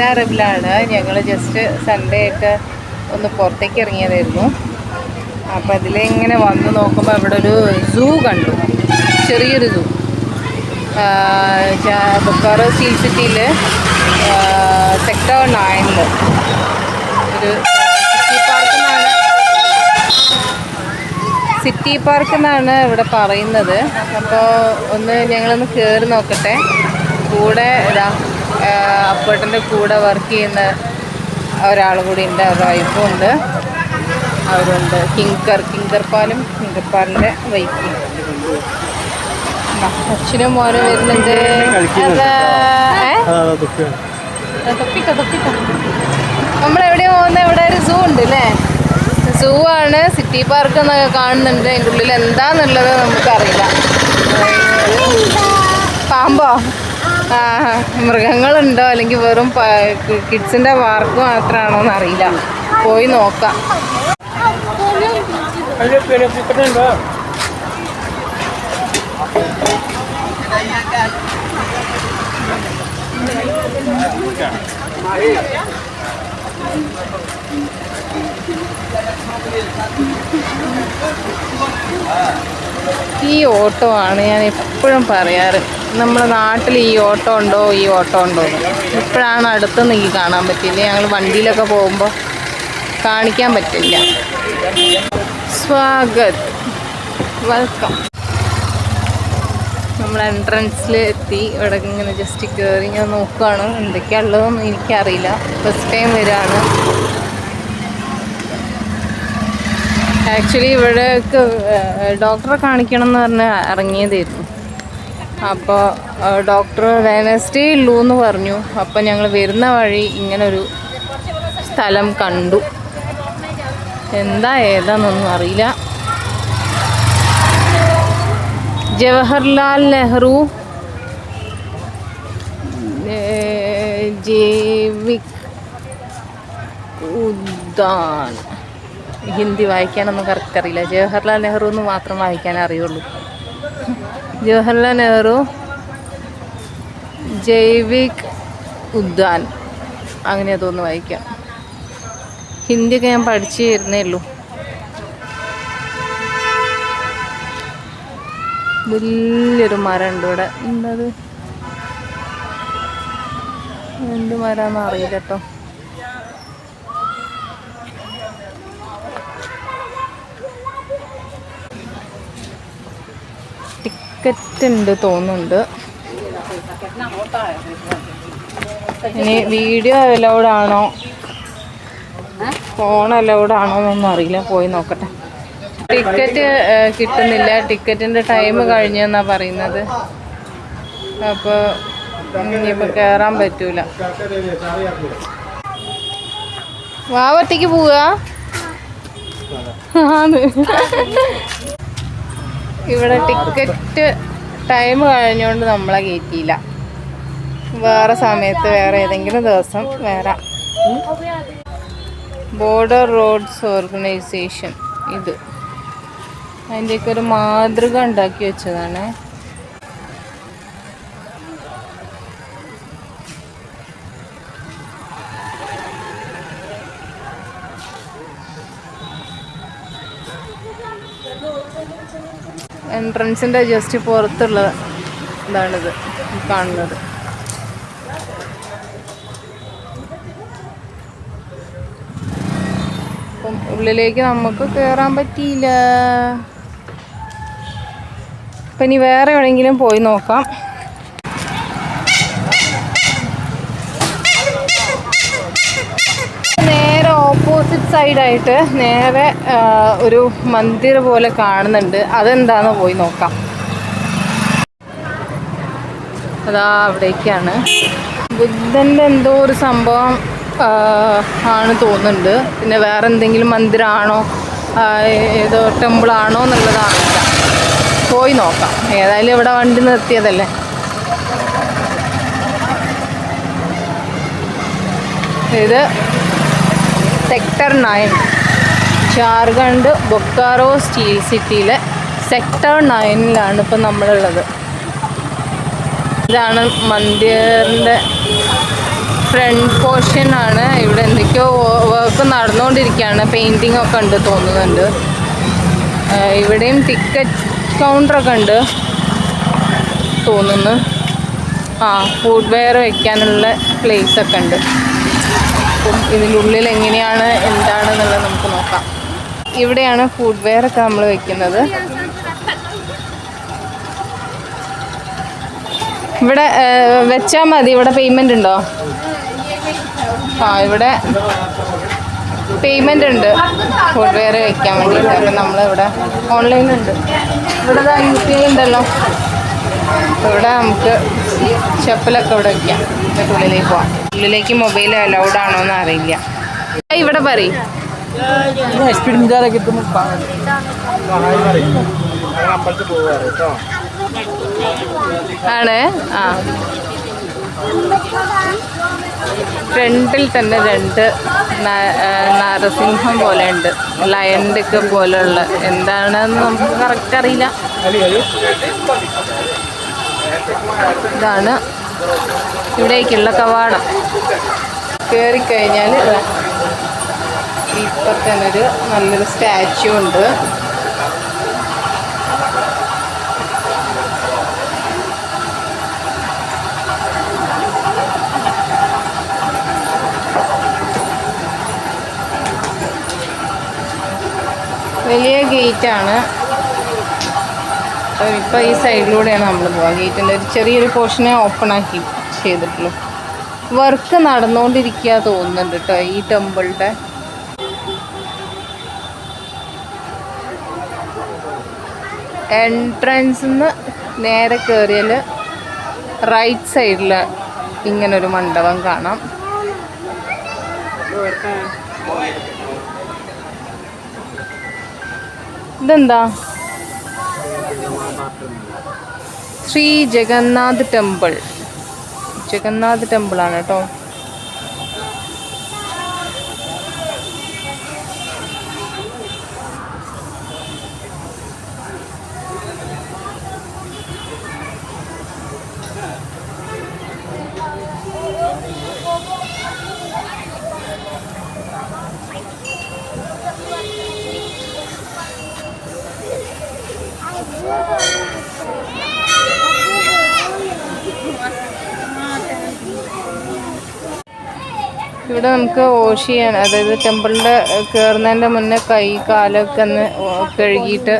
ഈസ്റ്റ റിബിലാണ്. ഞങ്ങൾ just Sunday ആയിട്ട് ഒന്ന് പുറത്തേക്ക് ഇറങ്ങിയതായിരുന്നു. അപ്പോൾ അതിലിങ്ങനെ വന്ന് നോക്കുമ്പോൾ അവിടെ ഒരു സൂ കണ്ടു. ചെറിയൊരു സൂ ബൊക്കാറോ സ്റ്റീൽ സിറ്റിയിൽ സെക്ടർ നയനിൽ ഒരു സിറ്റി പാർക്ക് എന്നാണ്. സിറ്റി പാർക്ക് എന്നാണ് ഇവിടെ പറയുന്നത്. അപ്പോൾ ഒന്ന് ഞങ്ങളൊന്ന് കയറി നോക്കട്ടെ. കൂടെ ഇതാ അപ്പേട്ടന്റെ കൂടെ വർക്ക് ചെയ്യുന്ന ഒരാൾ കൂടി ഉണ്ട് അവരുടെ വൈഫും ഉണ്ട്. അവരുണ്ട്. കിങ്കർ കിങ്കർപ്പാലും കിങ്കർപ്പാലിന്റെ കിങ്കർ പാലിന്റെ വൈഫും അച്ഛനും മോനും വരുന്നുണ്ട്. നമ്മളെവിടെയോ പോകുന്ന? ഇവിടെ ഒരു സൂ ഉണ്ട് അല്ലേ സൂ ആണ്. സിറ്റി പാർക്ക് എന്നൊക്കെ കാണുന്നുണ്ട്. അതിന്റെ ഉള്ളിൽ എന്താന്നുള്ളത് നമുക്കറിയില്ല. പാമ്പോ? മൃഗങ്ങളുണ്ടോ? അല്ലെങ്കിൽ വെറും കിഡ്സിന്റെ പാർക്ക് മാത്രമാണോ എന്നറിയില്ല. പോയി നോക്കാം. ഈ ഓട്ടോ ആണ് ഞാൻ എപ്പോഴും പറയാറ്. നമ്മുടെ നാട്ടിൽ ഈ ഓട്ടോ ഉണ്ടോ ഈ ഓട്ടോ ഉണ്ടോ എന്ന്. ഇപ്പോഴാണ് അടുത്ത് എനിക്ക് കാണാൻ പറ്റില്ല ഞങ്ങൾ വണ്ടിയിലൊക്കെ പോകുമ്പോൾ കാണിക്കാൻ പറ്റില്ല. സ്വാഗത്. വെൽക്കം നമ്മൾ എൻട്രൻസിൽ എത്തി. ഇവിടെ ഇങ്ങനെ ജസ്റ്റ് കയറി ഞാൻ നോക്കുകയാണ് എന്തൊക്കെയാ ഉള്ളതെന്ന് എനിക്കറിയില്ല. ഫസ്റ്റ് ടൈം വരികയാണ് ആക്ച്വലി ഇവിടേക്ക് ഡോക്ടറെ കാണിക്കണം എന്ന് പറഞ്ഞ് ഇറങ്ങിയതായിരുന്നു. അപ്പോൾ ഡോക്ടർ വെനസ്ഡേ ഉള്ളൂ എന്ന് പറഞ്ഞു. അപ്പോൾ ഞങ്ങൾ വരുന്ന വഴി ഇങ്ങനൊരു സ്ഥലം കണ്ടു. എന്താ ഏതാന്നൊന്നും അറിയില്ല. ജവഹർലാൽ നെഹ്റു ജൈവിക് ഉദ്യാൻ ഹിന്ദി വായിക്കാനൊന്നും കറക്റ്റ് അറിയില്ല. ജവഹർലാൽ നെഹ്റു എന്ന് മാത്രം വായിക്കാൻ അറിയുള്ളൂ. ജവഹർലാൽ നെഹ്റു ജൈവിക് ഉദ്യാൻ അങ്ങനെ അതൊന്ന് വായിക്കാം. ഹിന്ദിയൊക്കെ ഞാൻ പഠിച്ചു തരുന്നേ ഉള്ളൂ. വലിയൊരു മരം ഉണ്ട് ഇവിടെ. എന്തത്? എന്ത് മരാന്ന് അറിയില്ല കേട്ടോ. ടിക്കറ്റ് ഉണ്ട് തോന്നുന്നുണ്ട്. ഇനി വീഡിയോ അലൗഡ് ആണോ? ഫോൺ അലൗഡ് ആണോ എന്നൊന്നും അറിയില്ല. പോയി നോക്കട്ടെ. ടിക്കറ്റ് കിട്ടുന്നില്ല. ടിക്കറ്റിന്റെ ടൈം കഴിഞ്ഞെന്നാണ് പറയുന്നത്. അപ്പോൾ ഇനിയിപ്പോൾ കയറാൻ പറ്റൂല. വാവത്തേക്ക് പോവുക ആന്ന്. ഇവിടെ ടിക്കറ്റ് ടൈം കഴിഞ്ഞുകൊണ്ട് നമ്മളെ കയറ്റിയില്ല വേറെ സമയത്ത് വേറെ ഏതെങ്കിലും ദിവസം വേറെ ബോർഡർ റോഡ്സ് ഓർഗനൈസേഷൻ ഇത്. അതിന്റെയൊക്കെ ഒരു മാതൃക ഉണ്ടാക്കി വെച്ചതാണ്. എൻട്രൻസിന്റെ ജസ്റ്റ് പുറത്തുള്ള ഇതാണിത് കാണുന്നത്. അപ്പം ഉള്ളിലേക്ക് നമുക്ക് കയറാൻ പറ്റിയില്ല. അപ്പം ഇനി വേറെ എവിടെയെങ്കിലും പോയി നോക്കാം നേരെ ഓപ്പോസിറ്റ് സൈഡായിട്ട് നേരെ ഒരു മന്ദിർ പോലെ കാണുന്നുണ്ട്. അതെന്താന്ന് പോയി നോക്കാം. അതാ അവിടേക്കാണ്. ബുദ്ധന്റെ എന്തോ ഒരു സംഭവം ആണ് തോന്നുന്നുണ്ട്. പിന്നെ വേറെ എന്തെങ്കിലും മന്ദിരമാണോ ഏതോ ടെമ്പിളാണോ എന്നുള്ളതാണില്ല പോയി നോക്കാം. ഏതായാലും ഇവിടെ വണ്ടി നിർത്തിയതല്ലേ? ഇത് sector nine. Jharkhand Bokaro steel സിറ്റിയിലെ സെക്ടർ നയനിലാണ് ഇപ്പം നമ്മളുള്ളത്. ഇതാണ് മന്ദിറിന്റെ ഫ്രണ്ട് പോർഷൻ ആണ്. ഇവിടെ എന്തൊക്കെയോ വർക്ക് നടന്നുകൊണ്ടിരിക്കുകയാണ്. പെയിന്റിംഗ് ഒക്കെ ഉണ്ട് തോന്നുന്നുണ്ട്. ഇവിടെയും ടിക്കറ്റ് കൗണ്ടറൊക്കെ ഉണ്ട് തോന്നുന്നു. ആ ഫുഡ് വെയർ വയ്ക്കാനുള്ള പ്ലേസ് ഒക്കെ ഉണ്ട്. അപ്പം ഇതിന്റെ ഉള്ളിൽ എങ്ങനെയാണ് എന്താണെന്നുള്ളത് നമുക്ക് നോക്കാം. ഇവിടെയാണ് ഫുഡ് വെയർ ഒക്കെ നമ്മൾ വെക്കുന്നത്. ഇവിടെ വെച്ചാൽ മതി. ഇവിടെ പേയ്മെന്റ് ഉണ്ടോ? ആ ഇവിടെ പേയ്മെന്റ് ഉണ്ട്. ഫുഡ് വെയർ വെക്കാൻ വേണ്ടിയിട്ട്. അപ്പം നമ്മളിവിടെ ഓൺലൈനുണ്ട് ഇവിടെ യു പി ഐ ഉണ്ടല്ലോ. ഇവിടെ നമുക്ക് ചെപ്പലൊക്കെ ഇവിടെ വെക്കാം. എന്നിട്ട് ഉള്ളിലേക്ക് പോവാം. ഉള്ളിലേക്ക് മൊബൈൽ അലൗഡ് ആണോ എന്ന് അറിയില്ല. ഇവിടെ പറയും. ആണ്? ആ. ഫ്രണ്ടിൽ തന്നെ രണ്ട് നരസിംഹം പോലെ ഉണ്ട്. ലയന്റെ ഒക്കെ പോലെയുള്ള. എന്താണെന്ന് നമുക്ക് കറക്റ്റ് അറിയില്ല. ഇതാണ് ഇവിടേക്കുള്ള കവാടം. കയറിക്കഴിഞ്ഞാൽ ഇപ്പം തന്നെ ഒരു നല്ലൊരു സ്റ്റാച്ചു ഉണ്ട്. വലിയ ഗേറ്റാണ്. ഇപ്പോൾ ഈ സൈഡിലൂടെയാണ് നമ്മൾ പോവുക. ഗേറ്റിന്റെ ഒരു ചെറിയൊരു പോർഷനെ ഓപ്പൺ ആക്കി ചെയ്തിട്ടുള്ളൂ. വർക്ക് നടന്നുകൊണ്ടിരിക്കുക തോന്നുന്നുണ്ട് കേട്ടോ ഈ ടെമ്പിളിന്റെ എൻട്രൻസ് നിന്ന് നേരെ കയറിയാൽ റൈറ്റ് സൈഡിൽ ഇങ്ങനൊരു മണ്ഡപം കാണാം. ഇതെന്താ? ശ്രീ ജഗന്നാഥ് ടെമ്പിൾ. ജഗന്നാഥ് ടെമ്പിൾ ആണ് കേട്ടോ. ഇവിടെ നമുക്ക് വാഷ് ചെയ്യാൻ അതായത് ടെമ്പിളിന്റെ കയറുന്നതിന്റെ മുന്നേ കൈ കാലൊക്കെ ഒന്ന് കഴുകിയിട്ട്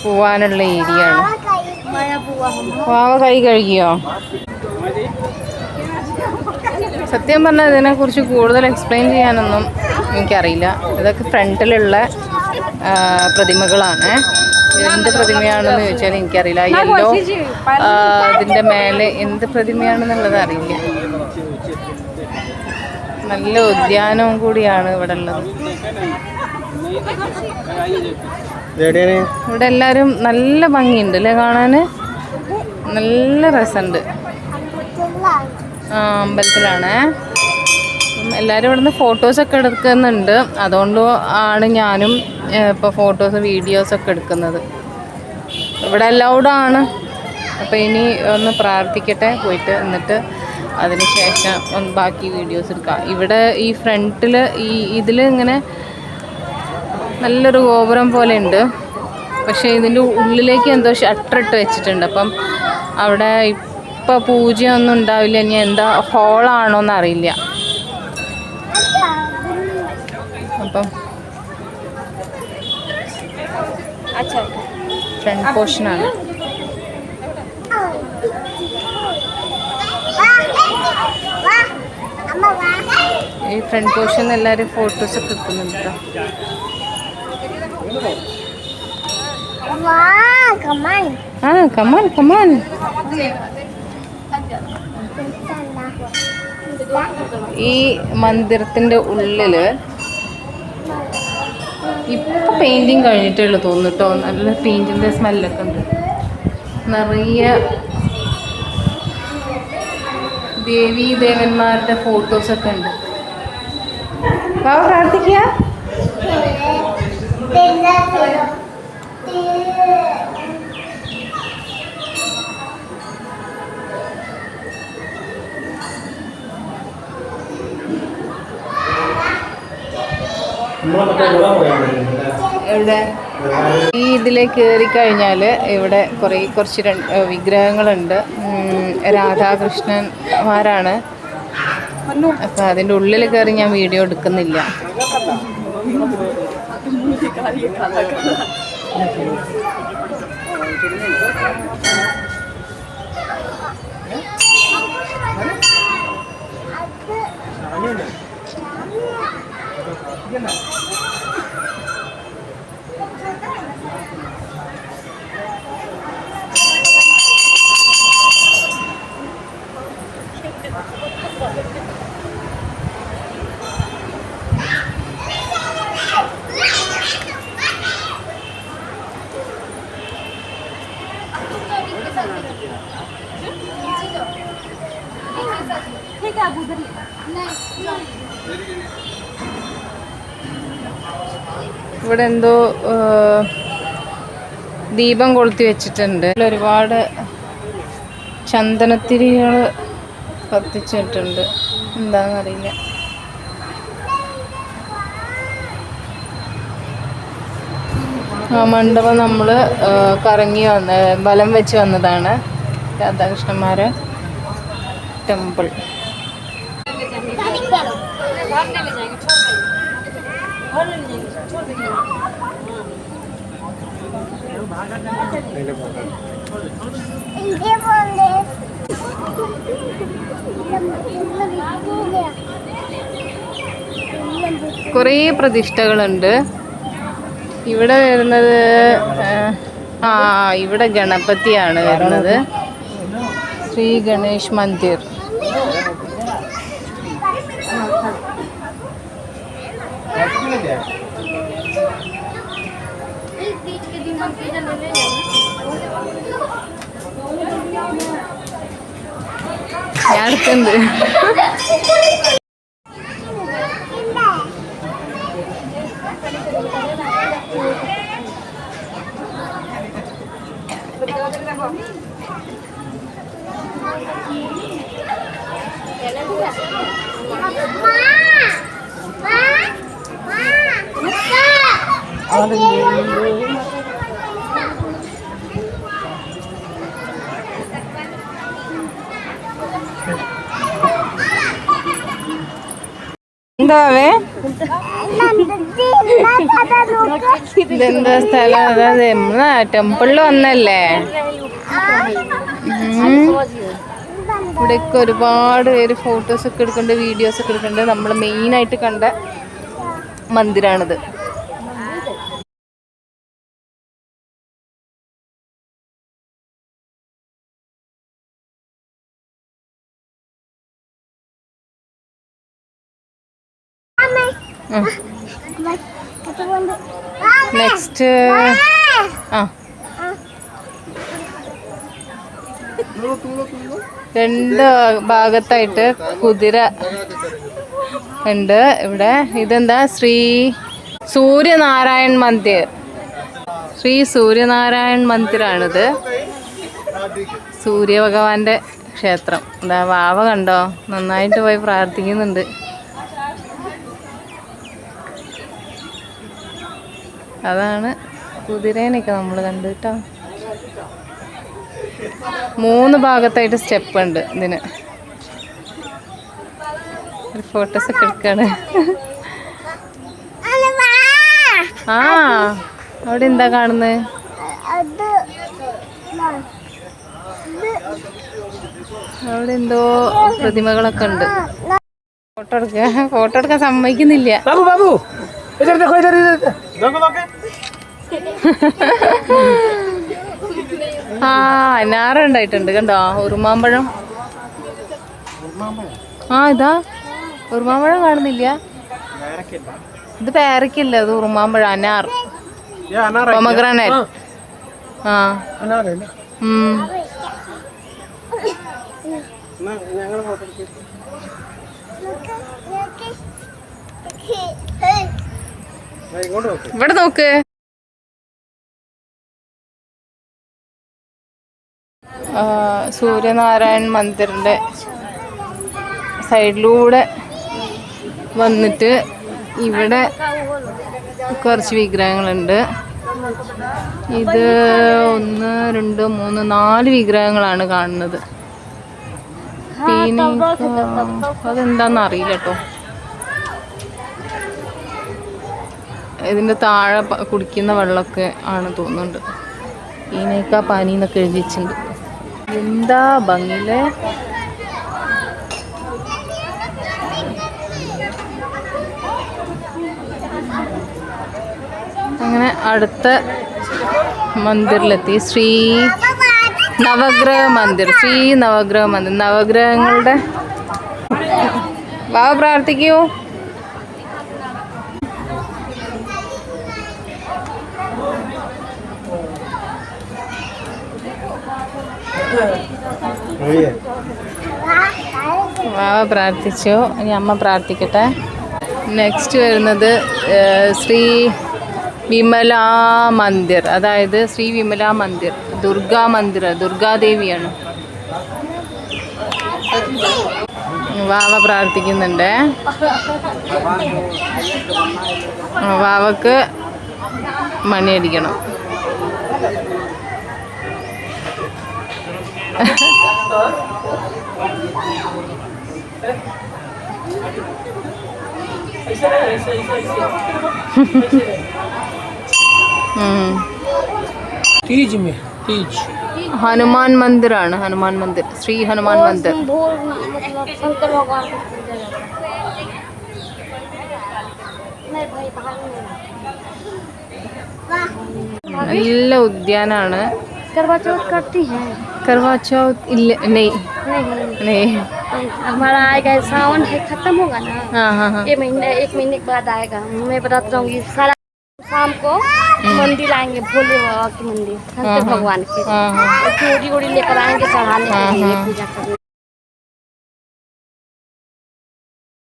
പോവാനുള്ള ഏരിയ ആണ് പാവ കൈ കഴുകിയോ? സത്യം പറഞ്ഞാൽ ഇതിനെക്കുറിച്ച് കൂടുതൽ എക്സ്പ്ലെയിൻ ചെയ്യാനൊന്നും എനിക്കറിയില്ല. ഇതൊക്കെ ഫ്രണ്ടിലുള്ള പ്രതിമകളാണ്. എന്ത് പ്രതിമയാണെന്ന് ചോദിച്ചാൽ എനിക്കറിയില്ല. യെല്ലോ ഇതിന്റെ മേലെ എന്ത് പ്രതിമയാണെന്നുള്ളത് അറിയില്ല. നല്ല ഉദ്യാനവും കൂടിയാണ് ഇവിടെ ഉള്ളത്. ഇവിടെ എല്ലാവരും നല്ല ഭംഗിയുണ്ട് അല്ലേ കാണാൻ നല്ല രസമുണ്ട്. ആ അമ്പലത്തിലാണ്. എല്ലാവരും ഇവിടുന്ന് ഫോട്ടോസൊക്കെ എടുക്കുന്നുണ്ട്. അതുകൊണ്ട് ആണ് ഞാനും ഇപ്പോൾ ഫോട്ടോസ് വീഡിയോസ് ഒക്കെ എടുക്കുന്നത്. ഇവിടെ അലൗഡാണ് അപ്പോൾ ഇനി ഒന്ന് പ്രാർത്ഥിക്കട്ടെ പോയിട്ട് എന്നിട്ട് അതിന് ശേഷം ബാക്കി വീഡിയോസ് എടുക്കാം. ഇവിടെ ഈ ഫ്രണ്ടിൽ ഈ ഇതിൽ ഇങ്ങനെ നല്ലൊരു ഗോപുരം പോലെ ഉണ്ട്. പക്ഷേ ഇതിന്റെ ഉള്ളിലേക്ക് എന്തോ ഷട്ടറിട്ട് വെച്ചിട്ടുണ്ട്. അപ്പം അവിടെ ഇപ്പോൾ പൂജയൊന്നും ഉണ്ടാവില്ല. ഇനി എന്താ ഹോളാണോ എന്നറിയില്ല. അപ്പം ഫ്രണ്ട് പോർഷനാണ് ഈ ഫ്രണ്ട് പോർഷൻ എല്ലാവരും ഫോട്ടോസ് ഒക്കെ എടുക്കുന്നുണ്ട് ആ കമാൻ കമാൻ ഈ മന്ദിരത്തിന്റെ ഉള്ളിൽ ഇപ്പൊ പെയിന്റിങ് കഴിഞ്ഞിട്ടേ ഉള്ളൂ തോന്നിട്ടോ നല്ല പെയിന്റിന്റെ സ്മെല്ലൊക്കെ ഉണ്ട്. നിറയെ ദേവീ ദേവന്മാരുടെ ഫോട്ടോസൊക്കെ ഉണ്ട്. ബാബ പ്രാർത്ഥിക്കുക? ഇവിടെ ഈ ഇതിലേക്ക് കയറി കഴിഞ്ഞാൽ ഇവിടെ കുറേ കുറച്ച് വിഗ്രഹങ്ങളുണ്ട്. രാധാകൃഷ്ണന്മാരാണ്. അപ്പം അതിന്റെ ഉള്ളിൽ കയറി ഞാൻ വീഡിയോ എടുക്കുന്നില്ല. ഇവിടെ എന്തോ ദീപം കൊളുത്തി വെച്ചിട്ടുണ്ട്. ഒരുപാട് ചന്ദനത്തിരികൾ കത്തിച്ചിട്ടുണ്ട്. എന്താണെന്നറിയില്ല ആ മണ്ഡപം നമ്മൾ കറങ്ങി വന്ന ബലം വെച്ച് വന്നതാണ് രാധാകൃഷ്ണന്മാരെ ടെമ്പിൾ. കുറേ പ്രതിഷ്ഠകളുണ്ട്. ഇവിടെ വരുന്നത് ആ ഇവിടെ ഗണപതിയാണ് വരുന്നത്. ശ്രീ ഗണേഷ് മന്ദിർ. ഞാൻ harten. ഇതെന്താ സ്ഥലം? അതായത് നമ്മളെ ടെമ്പിളിൽ വന്നല്ലേ. ഇവിടെയൊക്കെ ഒരുപാട് പേര് ഫോട്ടോസ് ഒക്കെ എടുക്കുന്നുണ്ട് വീഡിയോസ് ഒക്കെ എടുക്കുന്നുണ്ട് നമ്മൾ മെയിൻ ആയിട്ട് കണ്ട മന്ദിരാണിത്. നെക്സ്റ്റ് ആ. രണ്ട് ഭാഗത്തായിട്ട് കുതിര ഉണ്ട്. ഇവിടെ ഇതെന്താ? ശ്രീ സൂര്യനാരായൺ മന്ദിർ. ശ്രീ സൂര്യനാരായൺ മന്ദിറാണിത് സൂര്യഭഗവാന്റെ ക്ഷേത്രം. വാവ കണ്ടോ? നന്നായിട്ട് പോയി പ്രാർത്ഥിക്കുന്നുണ്ട്. അതാണ് കുതിരേനെയൊക്കെ നമ്മൾ കണ്ടു കേട്ടോ. മൂന്ന് ഭാഗത്തായിട്ട് സ്റ്റെപ്പ് ഉണ്ട് ഇതിന്. ഒരു ഫോട്ടോസ് ഒക്കെ എടുക്കാണ്. ആ അവിടെ എന്താ കാണുന്നത് അവിടെ എന്തോ പ്രതിമകളൊക്കെ ഉണ്ട്. ഫോട്ടോ എടുക്കാൻ ഫോട്ടോ എടുക്കാൻ സമ്മതിക്കുന്നില്ല. ബാബു ബാബു. ആ അനാറുണ്ടായിട്ടുണ്ട് കണ്ടോ? ഉറുമാമ്പഴം. ആ ഇതാ. ഉറുമാമ്പഴം കാണുന്നില്ല. ഇത് പേരക്കില്ല അത് ഉറുമാമ്പഴം അനാർ. പൊമഗ്രാനേറ്റ് ആ. ഇവിടെ നോക്ക്. സൂര്യനാരായൺ മന്ദിറിന്റെ സൈഡിലൂടെ വന്നിട്ട് ഇവിടെ കുറച്ച് വിഗ്രഹങ്ങളുണ്ട്. ഇത് ഒന്ന് രണ്ട് മൂന്ന് നാല് വിഗ്രഹങ്ങളാണ് കാണുന്നത്. പിന്നെ അതെന്താന്ന് അറിയില്ല കേട്ടോ ഇതിന്റെ താഴെ കുടിക്കുന്ന വെള്ളമൊക്കെ ആണ് തോന്നുന്നുണ്ട്. ഈനേക്കാ പനി എന്നൊക്കെ എഴുതി വെച്ചിട്ടുണ്ട്. എന്താ ഭംഗിയിലെ? അങ്ങനെ അടുത്ത മന്ദിറിലെത്തി. ശ്രീ നവഗ്രഹ മന്ദിർ ശ്രീ നവഗ്രഹ മന്ദിർ നവഗ്രഹങ്ങളുടെ വാ പ്രാർത്ഥിക്കൂ. വാവ പ്രാർത്ഥിച്ചു. ഇനി അമ്മ പ്രാർത്ഥിക്കട്ടെ. നെക്സ്റ്റ് വരുന്നത് ശ്രീ വിമല മന്ദിർ അതായത് ശ്രീ വിമലാ മന്ദിർ ദുർഗാ മന്ദിർ ദുർഗാദേവിയാണ്. വാവ പ്രാർത്ഥിക്കുന്നുണ്ട്. വാവക്ക് മണിയടിക്കണം. ഉം. तीज में तीज ഹനുമാൻ മന്ദിറാണ് ഹനുമാൻ മന്ദിർ ശ്രീ ഹനുമാൻ മന്ദിർ भोर मतलब शंकर भगवान को पूजा जाता है नहीं भाई बाहर में നല്ല ഉദ്യാനാണ് करवा चौथ करती हैं करवा चौथ ഇല്ല നെയ് नहीं നെയ് हमारा आएगा सावन है खत्म होगा ना हाँ हाँ हाँ ये महीने एक महीने के बाद आएगा मैं बताती रहूँगी सारा शाम को मंदिर आएंगे भोले बाबा की मंदिर शंकर भगवान की हाँ हाँ चूड़ी उड़ी लेकर आएंगे चढ़ाने के हाँ, लिए हाँ। पूजा करने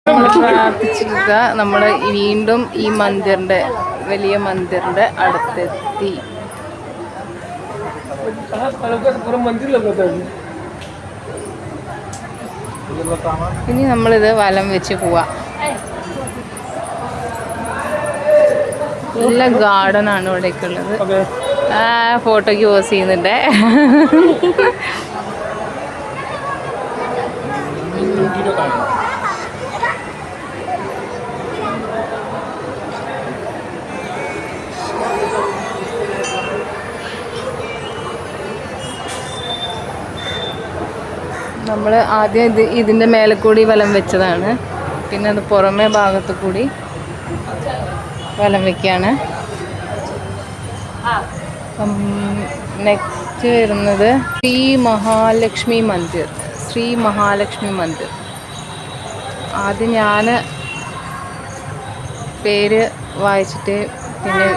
നമ്മൾ പ്രാർത്ഥിച്ചിട്ട് നമ്മൾ വീണ്ടും ഈ മന്ദിറിന്റെ വലിയ മന്ദിറിന്റെ അടുത്തെത്തി पूरा मंदिर लगा था ഇനി നമ്മളിത് വലം വെച്ച് പോവാ. നല്ല ഗാർഡൻ ആണ് ഇവിടെയൊക്കെ ഉള്ളത് ആ ഫോട്ടോയ്ക്ക് പോസ് ചെയ്യുന്നുണ്ട്. നമ്മൾ ആദ്യം ഇത് ഇതിന്റെ മേലെ കൂടി വലം വെച്ചതാണ്. പിന്നെ അത് പുറമേ ഭാഗത്ത് കൂടി വലം വെക്കുകയാണ് നെക്സ്റ്റ് വരുന്നത് ശ്രീ മഹാലക്ഷ്മി മന്ദിർ. ശ്രീ മഹാലക്ഷ്മി മന്ദിർ. ആദ്യം ഞാൻ പേര് വായിച്ചിട്ട് പിന്നെ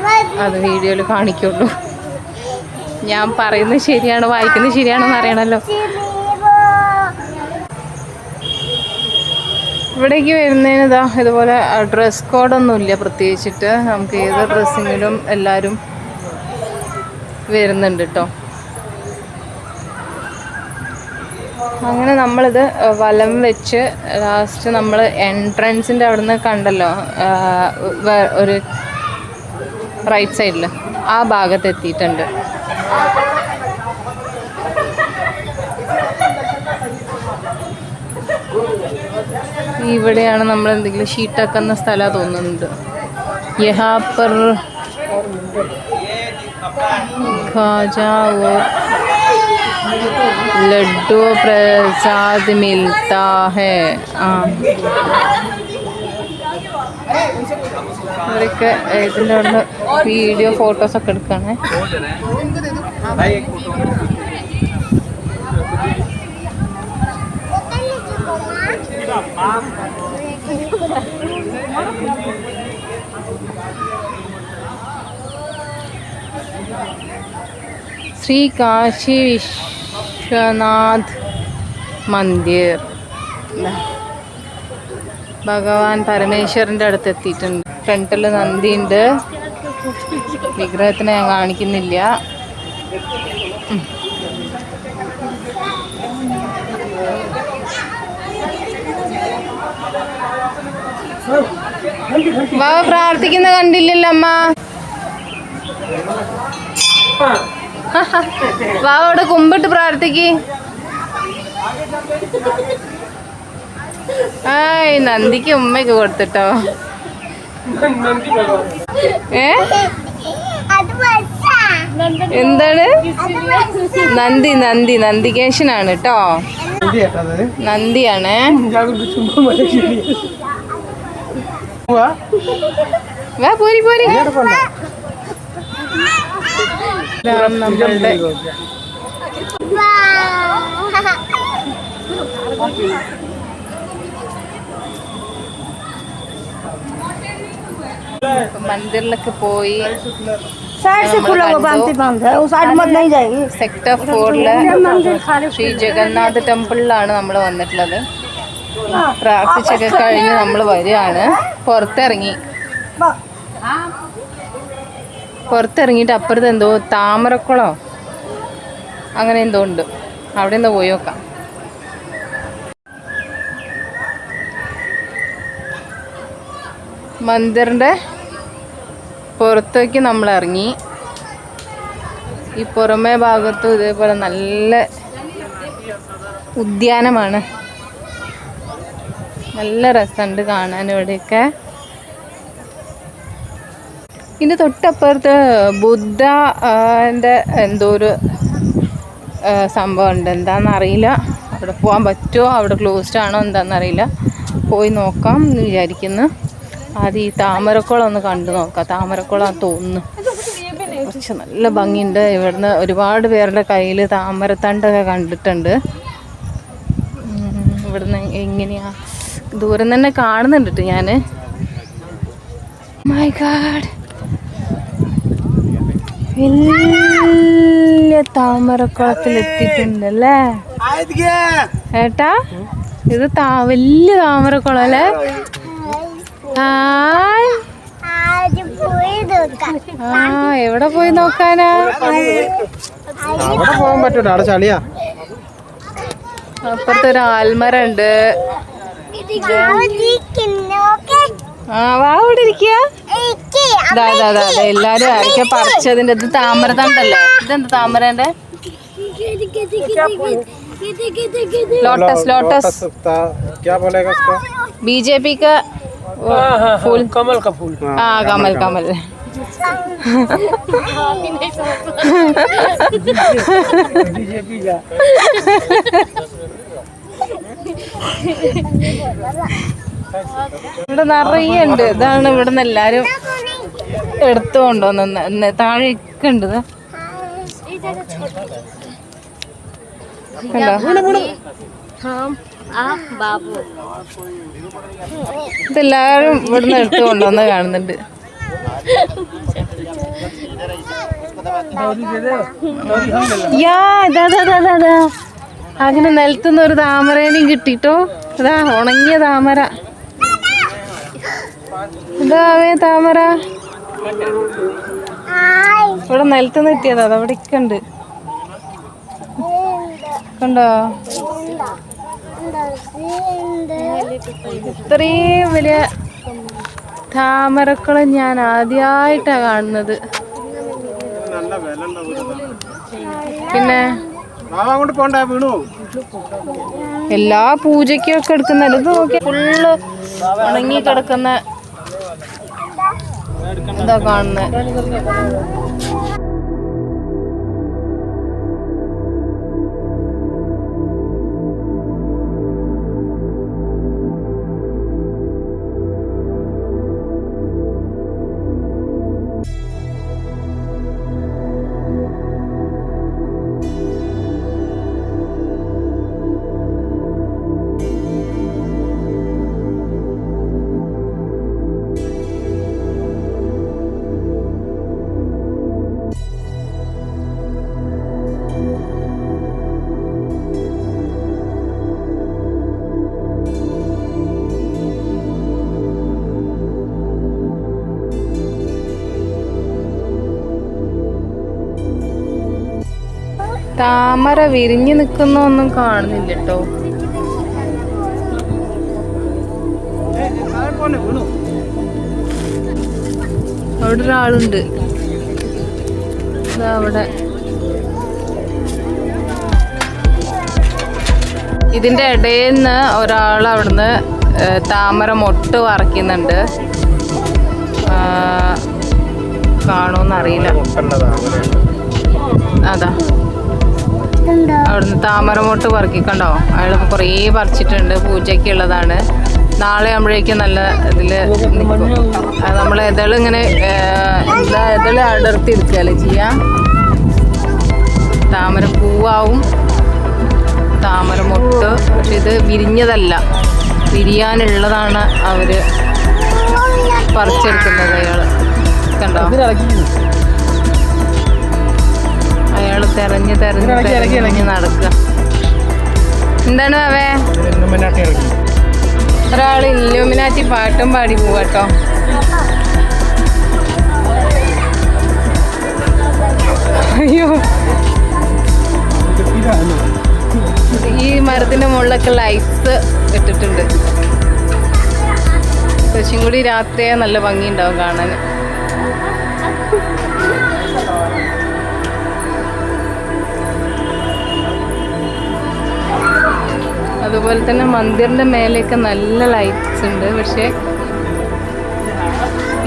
അത് വീഡിയോയിൽ കാണിക്കുള്ളൂ. ഞാൻ പറയുന്നത് ശരിയാണോ? വായിക്കുന്നത് ശരിയാണോ എന്ന് അറിയണമല്ലോ ഇവിടേക്ക് വരുന്നതിന് ഇതാ ഇതുപോലെ ഡ്രസ് കോഡൊന്നുമില്ല പ്രത്യേകിച്ചിട്ട്. നമുക്ക് ഏത് ഡ്രസ്സിങ്ങിലും എല്ലാവരും വരുന്നുണ്ട് കേട്ടോ അങ്ങനെ നമ്മളിത് വലം വെച്ച് ലാസ്റ്റ് നമ്മൾ എൻട്രൻസിന്റെ അവിടുന്ന് കണ്ടല്ലോ ഒരു റൈറ്റ് സൈഡിൽ ആ ഭാഗത്ത് എത്തിയിട്ടുണ്ട് ഇവിടെയാണ് നമ്മൾ എന്തെങ്കിലും ഷീട്ടാക്കുന്ന സ്ഥലം തോന്നുന്നുണ്ട് യഹാപ്പർ ഖാജ ലഡ്ഡു പ്രസാദ് മിൽത്താ ഹേ ആ അവരൊക്കെ ഇതിന്റെ അവിടെ വീഡിയോ ഫോട്ടോസൊക്കെ എടുക്കണേ. ശ്രീ കാശി വിശ്വനാഥ് മന്ദിർ. ഭഗവാൻ പരമേശ്വരന്റെ അടുത്ത് എത്തിയിട്ടുണ്ട്. ഫ്രണ്ടിൽ നന്ദിയുണ്ട്. വിഗ്രഹത്തിനെ ഞാൻ കാണിക്കുന്നില്ല. വാവ പ്രാർത്ഥിക്കുന്ന കണ്ടില്ലല്ലോ അമ്മ. ബാബ അവിടെ കുമ്പിട്ട് പ്രാർത്ഥിക്ക്. ആയ് നന്ദിക്ക് ഉമ്മയ്ക്ക് കൊടുത്തിട്ടോ. ഏ? എന്താണ്? നന്ദി നന്ദി നന്ദികേശനാണ് കേട്ടോ നന്ദിയാണ്. വാ പോരി പോരി ഇങ്ങോട്ട് പോണ്ട. ഇതാണ് നമ്മളുടെ മന്ദിറിലൊക്കെ പോയി साइड से खुला हुआ बांधते बांध है वो साइड मत नहीं जाएगी സെക്ടർ ഫോറില് ശ്രീ ജഗന്നാഥ് ടെമ്പിളിലാണ് നമ്മൾ വന്നിട്ടുള്ളത് പ്രാർത്ഥിച്ചൊക്കെ കഴിഞ്ഞ് നമ്മൾ വരികയാണ്. പുറത്തിറങ്ങി. പുറത്തിറങ്ങിയിട്ട് അപ്പുറത്ത് എന്തോ താമരക്കുളോ. അങ്ങനെ എന്തോ ഉണ്ട്. അവിടെ എന്തോ പോയി നോക്കാം. മന്ദിറിന്റെ പുറത്തേക്ക് നമ്മൾ ഇറങ്ങി. ഈ പുറമേ ഭാഗത്തും ഇതേപോലെ നല്ല ഉദ്യാനമാണ്. നല്ല രസമുണ്ട് കാണാൻ ഇവിടെയൊക്കെ. ഇതിന്റെ തൊട്ടപ്പുറത്ത് ബുദ്ധ എന്റെ എന്തോ ഒരു സംഭവം ഉണ്ട്. എന്താണെന്നറിയില്ല അവിടെ പോകാൻ പറ്റുമോ അവിടെ ക്ലോസ്ഡ് ആണോ? എന്താണെന്നറിയില്ല പോയി നോക്കാം എന്ന് വിചാരിക്കുന്നു. ആദ്യം ഈ താമരക്കുളം ഒന്ന് കണ്ടു നോക്കാം. താമരക്കുളം തോന്നുന്നു. കുറച്ച് നല്ല ഭംഗിയുണ്ട്. ഇവിടുന്ന് ഒരുപാട് പേരുടെ കയ്യിൽ താമരത്തണ്ടൊക്കെ കണ്ടിട്ടുണ്ട്. ഇവിടുന്ന് എങ്ങനെയാ ദൂരം തന്നെ കാണുന്നുണ്ട് ഞാൻ മൈ ഗാഡ് വലിയ താമരക്കുളത്തിൽ എത്തിയിട്ടുണ്ടല്ലേ? ഏട്ടാ ഇത് താ വലിയ താമരക്കുളം അല്ലേ ആ എവിടെ പോയി നോക്കാനാ? അവിടെ പോകാൻ പറ്റൂല അവിടെ ചളിയാ. അപ്പുറത്ത് ഒരു ആൽമര ഉണ്ട് ആ വാ ഇവിടെ ഇരിക്കുക ഇതാ ഇതാ ഇതാ ഇതാ, എല്ലാരും ആരൊക്കെ പറിച്ചതിന്റെ ഇത് താമര തണ്ടല്ലേ ഇതെന്ത് താമരന്റെ ലോട്ടസ് ലോട്ടസ് क्या बोलेगा उसको ബി ജെ പി का फूल कमल का फूल ആ കമൽ കമൽ बीजेपी का ഇവിടെ നിറയെ ഉണ്ട് ഇതാണ് ഇവിടെ നിന്ന് എല്ലാരും എടുത്തു കൊണ്ടുവന്ന് ഉണ്ട്. ഇതെല്ലാരും ഇവിടുന്ന് എടുത്തു കൊണ്ടുവന്ന് കാണുന്നുണ്ട്. യാ ദാ ദാ ദാ ദാ അങ്ങനെ നിലത്തുനിന്ന് ഒരു താമരേനെയും കിട്ടിട്ടോ. അതാ ഉണങ്ങിയ താമര. ഇതാവേ താമര. ഇവിടെ നിലത്തുനിന്ന് കിട്ടിയതാ അതവിടെ അവിടെ ണ്ടോ കണ്ടോ? ഇത്രയും വലിയ താമരക്കളെ ഞാൻ ആദ്യമായിട്ടാ കാണുന്നത്. പിന്നെ? എല്ലാ പൂജയ്ക്കും ഒക്കെ എടുക്കുന്നല്ലോ ഇത് നോക്കി ഫുള്ള് ഉണങ്ങി കിടക്കുന്ന എന്താ കാണുന്നത് താമര വിരിഞ്ഞു നിൽക്കുന്നൊന്നും കാണുന്നില്ല കേട്ടോ. അവിടെ ഒരാളുണ്ട്. അതവിടെ അവിടെ. ഇതിന്റെ ഇടയിൽ നിന്ന് ഒരാൾ അവിടുന്ന് താമര മൊട്ട് വറക്കുന്നുണ്ട് കാണുമെന്നറിയില്ല. അതാ. അവിടുന്ന് താമരമോട്ട് പറക്കിക്കണ്ടോ? അയാൾ കുറേ പറിച്ചിട്ടുണ്ട് പൂജയ്ക്ക് ഉള്ളതാണ് നാളെ ആകുമ്പോഴേക്കും നല്ല ഇതിൽ നിൽക്കും നമ്മൾ ഇതളിങ്ങനെ എന്താ ഇതൾ അടർത്തി എടുക്കുകയല്ലേ ചെയ്യാം? താമര പൂവാവും. താമരമൊട്ട് പക്ഷെ ഇത് വിരിഞ്ഞതല്ല. വിരിയാനുള്ളതാണ് അവർ പറിച്ചെടുക്കുന്നത് അയാൾ. കണ്ടോ? അയാൾ തെരഞ്ഞ് തെരഞ്ഞ് ഇറക്കി, ഇറക്കി, നടക്കുക എന്താണ് അവേ ഒരാൾ ഇല്ലുമിനാറ്റി പാട്ടും പാടി പോവാട്ടോ അയ്യോ. ഈ മരത്തിന്റെ മുകളിലൊക്കെ ലൈറ്റ്സ് ഇട്ടിട്ടുണ്ട്. കുറച്ചും കൂടി രാത്രിയെ നല്ല ഭംഗിയുണ്ടാവും കാണാൻ അതുപോലെ തന്നെ മന്ദിറിന്റെ മേലെയൊക്കെ നല്ല ലൈറ്റ്സ് ഉണ്ട്. പക്ഷേ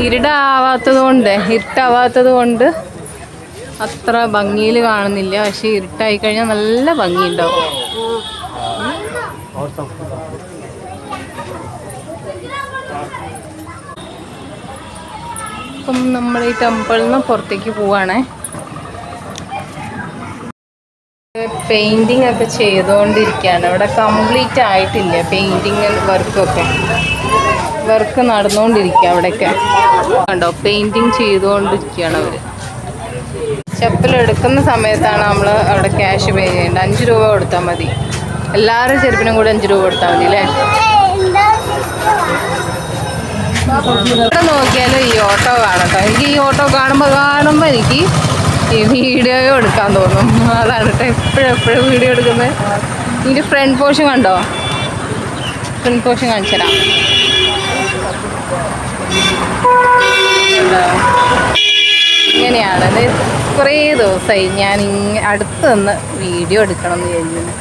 ഇരുടാവാത്തത് കൊണ്ട് ഇരുട്ടാവാത്തത് കൊണ്ട് അത്ര ഭംഗിയിൽ കാണുന്നില്ല. പക്ഷെ ഇരുട്ടായി കഴിഞ്ഞാൽ നല്ല ഭംഗിയുണ്ടാവും. അപ്പം നമ്മൾ ഈ ടെമ്പിളിൽ നിന്ന് പുറത്തേക്ക് പോവാണേ. പെയിന്റിംഗ് ഒക്കെ ചെയ്തുകൊണ്ടിരിക്കുകയാണ്. ഇവിടെ കംപ്ലീറ്റ് ആയിട്ടില്ല പെയിന്റിങ് വർക്കൊക്കെ വർക്ക് നടന്നുകൊണ്ടിരിക്കുക അവിടെയൊക്കെ. കണ്ടോ? പെയിന്റിങ് ചെയ്തുകൊണ്ടിരിക്കുകയാണ് അവർ ചെപ്പലെടുക്കുന്ന സമയത്താണ് നമ്മൾ അവിടെ ക്യാഷ് പേ ചെയ്യേണ്ടത്. അഞ്ച് രൂപ കൊടുത്താൽ മതി. എല്ലാവരും ചെരുപ്പിനും കൂടെ അഞ്ച് രൂപ കൊടുത്താൽ മതി അല്ലേ? നോക്കിയാലും ഈ ഓട്ടോ കാണട്ടോ. എനിക്ക് ഈ ഓട്ടോ കാണുമ്പോൾ കാണുമ്പോൾ എനിക്ക് ഈ വീഡിയോ എടുക്കാൻ തോന്നും. അതാണ് കേട്ടോ എപ്പോഴും എപ്പോഴും വീഡിയോ എടുക്കുന്നത്. ഇതിന്റെ ഫ്രണ്ട് പോർഷൻ കണ്ടോ? ഫ്രണ്ട് പോർഷൻ കാണിച്ചു തരാം. ഇങ്ങനെയാണ്. അത് കുറേ ദിവസമായി ഞാൻ ഇങ്ങ അടുത്ത് നിന്ന് വീഡിയോ എടുക്കണം എന്ന് വിചാരിക്കുന്നു.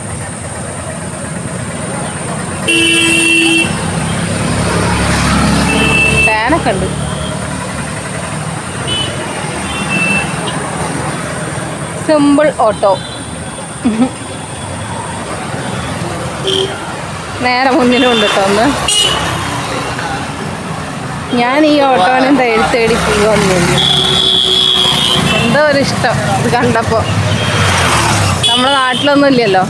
ഫാനൊക്കെ ഉണ്ട്. Simple auto. നേരെ മുന്നിലുണ്ട് കേട്ടോ ഒന്ന്. ഞാൻ ഈ ഓട്ടോനെ തേടി തേടി പോകുന്നില്ല എന്തോ ഒരു ഇഷ്ടം ഇത് കണ്ടപ്പോൾ നമ്മുടെ നാട്ടിലൊന്നും ഇല്ലല്ലോ.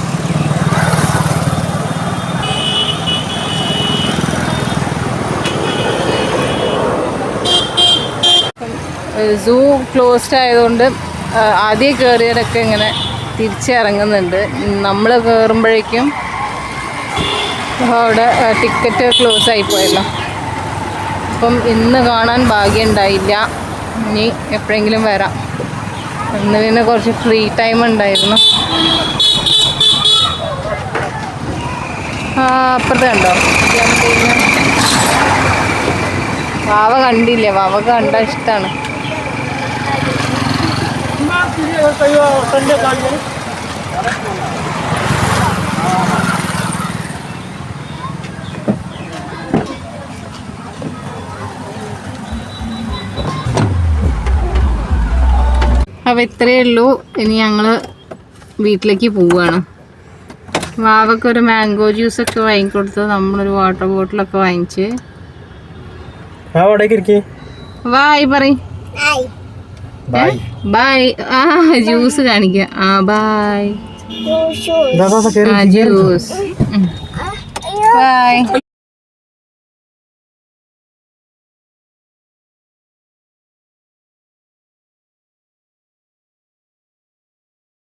സൂ ക്ലോസ്ഡ് ആയതുകൊണ്ട് ആദ്യം കയറിയവരൊക്കെ ഇങ്ങനെ തിരിച്ചിറങ്ങുന്നുണ്ട്. നമ്മൾ കയറുമ്പോഴേക്കും അവിടെ ടിക്കറ്റ് ക്ലോസ് ആയിപ്പോയല്ലോ അപ്പം ഇന്ന് കാണാൻ ഭാഗ്യം ഉണ്ടായില്ല. ഇനി എപ്പോഴെങ്കിലും വരാം. ഇന്ന് പിന്നെ കുറച്ച് ഫ്രീ ടൈം ഉണ്ടായിരുന്നു. അപ്പുറത്ത് കണ്ടോ? വാവ കണ്ടില്ലേ? വാവ കണ്ട ഇഷ്ടമാണ് അപ്പോൾ ഇത്രയേ ഉള്ളൂ. ഇനി ഞങ്ങൾ വീട്ടിലേക്ക് പോവുകയാണ്. വാവൊക്കെ ഒരു മാംഗോ ജ്യൂസൊക്കെ വാങ്ങിക്കൊടുത്ത് നമ്മളൊരു വാട്ടർ ബോട്ടിലൊക്കെ വാങ്ങിച്ച്. വായി പറയും. ബായ് ആ ജ്യൂസ് കാണിക്കുക ആ ബായ് ജ്യൂസ് ബായ്